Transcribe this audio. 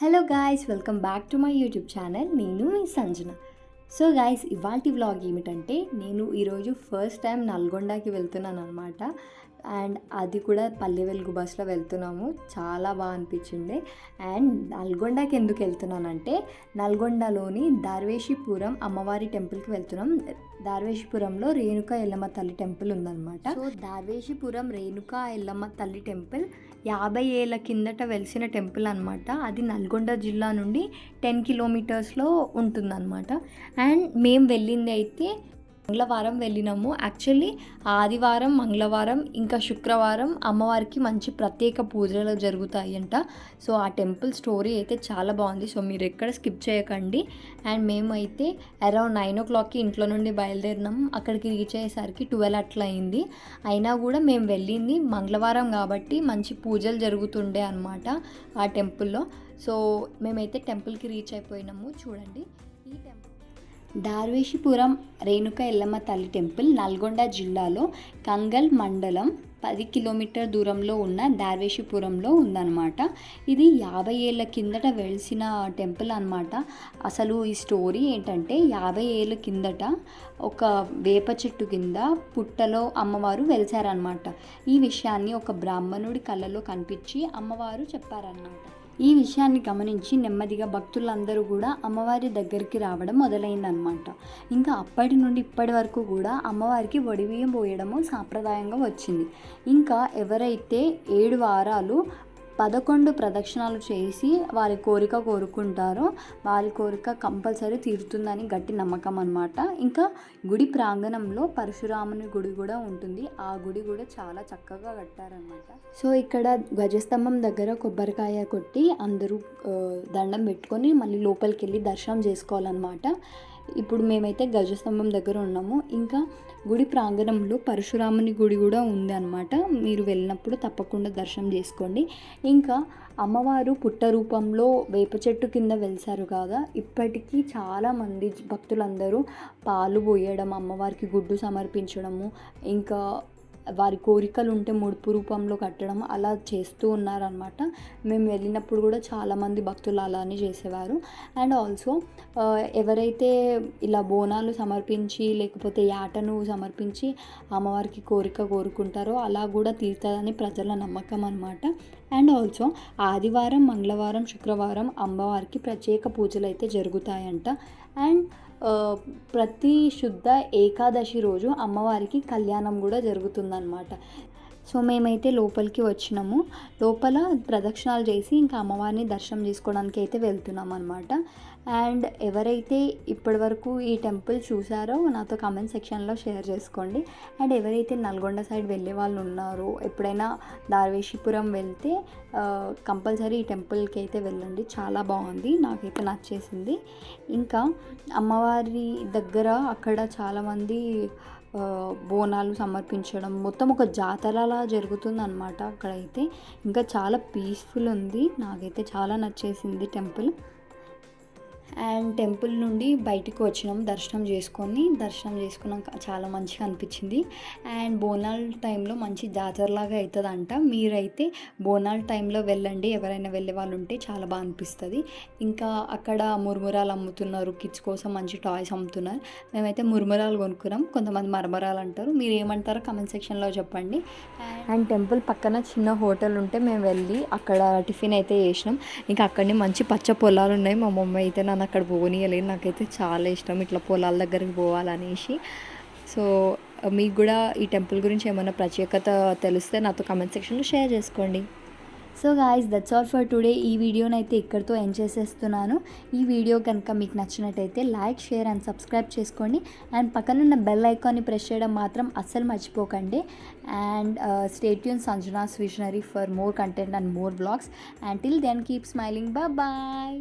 Hello guys welcome back to my YouTube channel నేను మీ Sanjana. So guys ఇవాల్టి vlog ఏమిటంటే నేను ఈరోజు ఫస్ట్ టైం నల్గొండకి వెళ్తున్నాను అనమాట అండ్ అది కూడా పల్లె వెలుగు బస్సులో వెళ్తున్నాము. చాలా బాగా అనిపించింది. అండ్ నల్గొండకి ఎందుకు వెళ్తున్నానంటే నల్గొండలోని దార్వేషిపురం అమ్మవారి టెంపుల్కి వెళ్తున్నాం. దార్వేషిపురంలో రేణుక ఎల్లమ్మ తల్లి టెంపుల్ ఉందన్నమాట. సో దార్వేషిపురం రేణుక ఎల్లమ్మ తల్లి టెంపుల్ యాభై ఏళ్ళ కిందట వెలిసిన టెంపుల్ అనమాట అది నల్గొండ జిల్లా నుండి టెన్ కిలోమీటర్స్లో ఉంటుందన్నమాట. అండ్ మేము వెళ్ళింది అయితే మంగళవారం వెళ్ళినాము. యాక్చువల్లీ ఆదివారం మంగళవారం ఇంకా శుక్రవారం అమ్మవారికి మంచి ప్రత్యేక పూజలు జరుగుతాయంట. సో ఆ టెంపుల్ స్టోరీ అయితే చాలా బాగుంది. సో మీరు ఎక్కడ స్కిప్ చేయకండి. అండ్ మేమైతే అరౌండ్ నైన్ ఓ క్లాక్కి ఇంట్లో నుండి బయలుదేరినాం అక్కడికి రీచ్ అయ్యేసరికి ట్వెల్వ్ అట్లా అయింది అయినా కూడా మేము వెళ్ళింది మంగళవారం కాబట్టి మంచి పూజలు జరుగుతుండే అనమాట ఆ టెంపుల్లో. సో మేమైతే టెంపుల్కి రీచ్ అయిపోయినాము. చూడండి. ఈ టెంపుల్ దార్వేషిపురం రేణుక ఎల్లమ్మ తల్లి టెంపుల్ నల్గొండ జిల్లాలో కంగల్ మండలం పది కిలోమీటర్ దూరంలో ఉన్న దార్వేషిపురంలో ఉందన్నమాట. ఇది యాభై ఏళ్ళ కిందట వెలిసిన టెంపుల్ అనమాట అసలు ఈ స్టోరీ ఏంటంటే యాభై ఏళ్ళ కిందట ఒక వేప చెట్టు కింద పుట్టలో అమ్మవారు వెలిసారనమాట ఈ విషయాన్ని ఒక బ్రాహ్మణుడి కళ్ళలో కనిపించి అమ్మవారు చెప్పారన్నమాట. ఈ విషయాన్ని గమనించి నెమ్మదిగా భక్తులందరూ కూడా అమ్మవారి దగ్గరికి రావడం మొదలైందనమాట ఇంకా అప్పటి నుండి ఇప్పటి వరకు కూడా అమ్మవారికి వడిబియ్యం పోయడము సాంప్రదాయంగా వచ్చింది. ఇంకా ఎవరైతే ఏడు వారాలు పదకొండు ప్రదక్షిణాలు చేసి వారి కోరిక కోరుకుంటారో వారి కోరిక కంపల్సరీ తీరుతుందని గట్టి నమ్మకం అనమాట ఇంకా గుడి ప్రాంగణంలో పరశురాముని గుడి కూడా ఉంటుంది. ఆ గుడి కూడా చాలా చక్కగా కట్టారనమాట సో ఇక్కడ ధ్వజస్తంభం దగ్గర కొబ్బరికాయ కొట్టి అందరూ దండం పెట్టుకొని మళ్ళీ లోపలికి వెళ్ళి దర్శనం చేసుకోవాలన్నమాట. ఇప్పుడు మేమైతే గజస్తంభం దగ్గర ఉన్నాము. ఇంకా గుడి ప్రాంగణంలో పరశురాముని గుడి కూడా ఉంది అనమాట మీరు వెళ్ళినప్పుడు తప్పకుండా దర్శనం చేసుకోండి. ఇంకా అమ్మవారు పుట్ట రూపంలో వేప చెట్టు కింద వెలిసారు కాదా. ఇప్పటికీ చాలామంది భక్తులందరూ పాలు పోయడం అమ్మవారికి గుడ్డు సమర్పించడము ఇంకా వారి కోరికలు ఉంటే ముడుపు రూపంలో కట్టడం అలా చేస్తూ ఉన్నారనమాట మేము వెళ్ళినప్పుడు కూడా చాలామంది భక్తులు అలానే చేసేవారు. అండ్ ఆల్సో ఎవరైతే ఇలా బోనాలు సమర్పించి లేకపోతే యాటను సమర్పించి అమ్మవారికి కోరిక కోరుకుంటారో అలా కూడా తీరుతుందని ప్రజల నమ్మకం అనమాట అండ్ ఆల్సో ఆదివారం మంగళవారం శుక్రవారం అమ్మవారికి ప్రత్యేక పూజలు అయితే జరుగుతాయంట. అండ్ ప్రతి శుద్ధ ఏకాదశి రోజు అమ్మవారికి కళ్యాణం కూడా జరుగుతుందన్నమాట. సో మేమైతే లోపలికి వచ్చినాము. లోపల ప్రదక్షిణాలు చేసి ఇంకా అమ్మవారిని దర్శనం చేసుకోవడానికి అయితే వెళ్తున్నాం అనమాట అండ్ ఎవరైతే ఇప్పటివరకు ఈ టెంపుల్ చూసారో నాతో కామెంట్ సెక్షన్లో షేర్ చేసుకోండి. అండ్ ఎవరైతే నల్గొండ సైడ్ వెళ్ళే వాళ్ళు ఉన్నారో ఎప్పుడైనా దార్వేషిపురం వెళ్తే కంపల్సరీ ఈ టెంపుల్కి అయితే వెళ్ళండి. చాలా బాగుంది. నాకైతే నచ్చేసింది. ఇంకా అమ్మవారి దగ్గర అక్కడ చాలామంది బోనాలు సమర్పించడం మొత్తం ఒక జాతరలా జరుగుతుంది అనమాట అక్కడైతే. ఇంకా చాలా పీస్ఫుల్ ఉంది. నాకైతే చాలా నచ్చేసింది టెంపుల్. అండ్ టెంపుల్ నుండి బయటికి వచ్చినాం దర్శనం చేసుకొని దర్శనం చేసుకున్నాక చాలా మంచిగా అనిపించింది. అండ్ బోనాల టైంలో మంచి జాతరలాగా అవుతుందంట. మీరైతే బోనాల టైంలో వెళ్ళండి ఎవరైనా వెళ్ళే వాళ్ళు ఉంటే చాలా బాగా అనిపిస్తుంది. ఇంకా అక్కడ మురుమురాలు అమ్ముతున్నారు కిడ్స్ కోసం మంచి టాయ్స్ అమ్ముతున్నారు. మేమైతే మురుమురాలు కొనుక్కున్నాం కొంతమంది మరమరాలు అంటారు. మీరు ఏమంటారో కమెంట్ సెక్షన్లో చెప్పండి. అండ్ టెంపుల్ పక్కన చిన్న హోటల్ ఉంటే మేము వెళ్ళి అక్కడ టిఫిన్ అయితే చేసినాం. ఇంకా అక్కడనే మంచి పచ్చ పొలాలు ఉన్నాయి. మా మమ్మీ అయితే నన్ను అక్కడ పోనీయలేదు. నాకైతే చాలా ఇష్టం ఇట్లా పొలాల దగ్గరికి పోవాలనేసి. సో మీకు కూడా ఈ టెంపుల్ గురించి ఏమైనా ప్రత్యేకత తెలిస్తే నాతో కమెంట్ సెక్షన్లో షేర్ చేసుకోండి. So guys that's all for today ఈ వీడియోని అయితే ఇక్కడితో ఎండ్ చేసేస్తున్నాను. ఈ వీడియో కనుక మీకు నచ్చినట్టయితే లైక్ షేర్ అండ్ సబ్స్క్రైబ్ చేసుకోండి. అండ్ పక్కనున్న బెల్ ఐకాన్ని ప్రెస్ చేయడం మాత్రం అస్సలు మర్చిపోకండి. And uh, stay tuned Sanjana's visionary for more content and more blogs and till then keep smiling bye